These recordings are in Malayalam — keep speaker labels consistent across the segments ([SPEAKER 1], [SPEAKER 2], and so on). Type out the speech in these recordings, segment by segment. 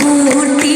[SPEAKER 1] കൂർത്തി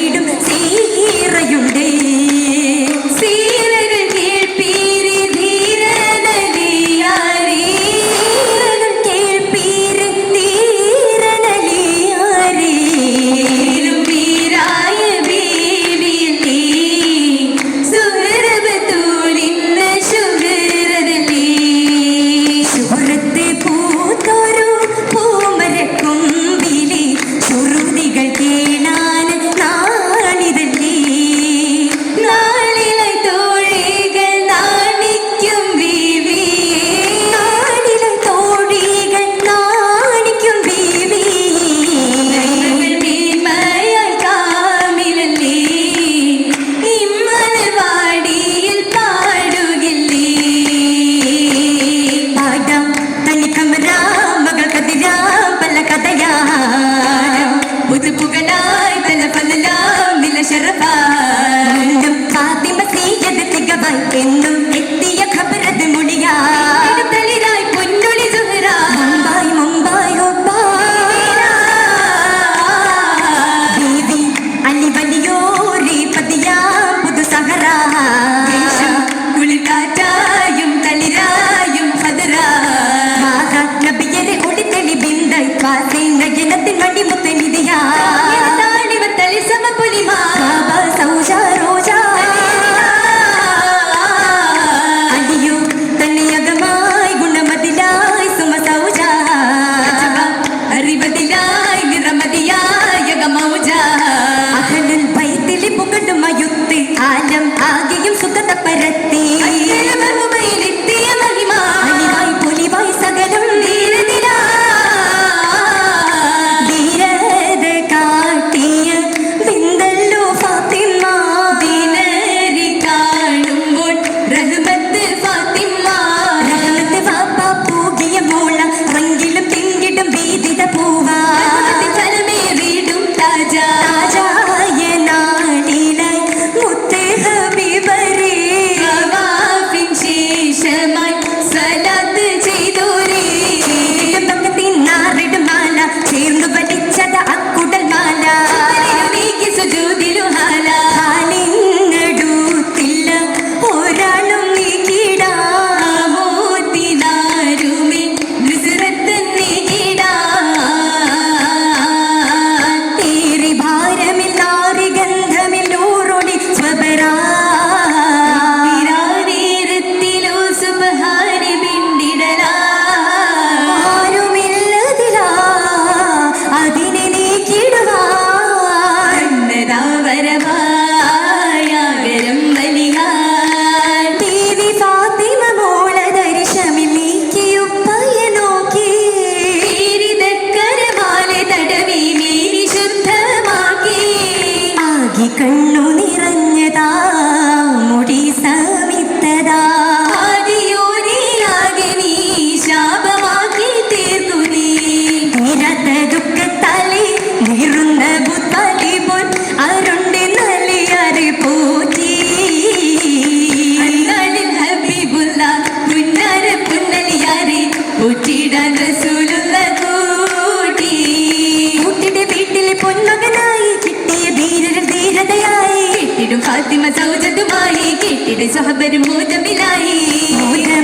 [SPEAKER 2] പെരുമൂജമിലായി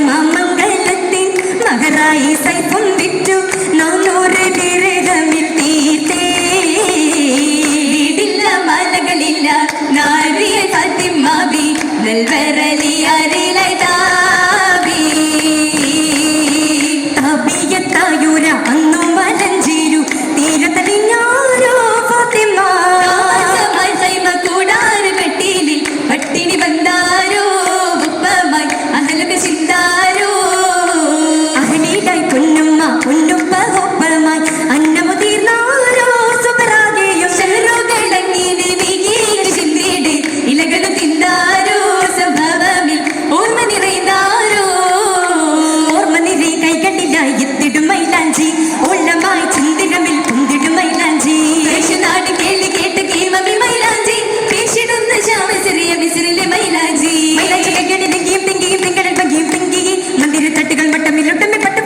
[SPEAKER 1] മമംഗലത്തിൻ മകരായി സൈഫും വിറ്റു നാനൂറ് കിഴകമിൽ തീർത്തേടില്ല
[SPEAKER 2] മലകളില്ല നാരിയ കത്തിമാവി നെൽവരലിയാരിൽ
[SPEAKER 1] തിരത്തട്ടുകൾ മട്ടമില്ലൊട്ടന്നെ പട്ടു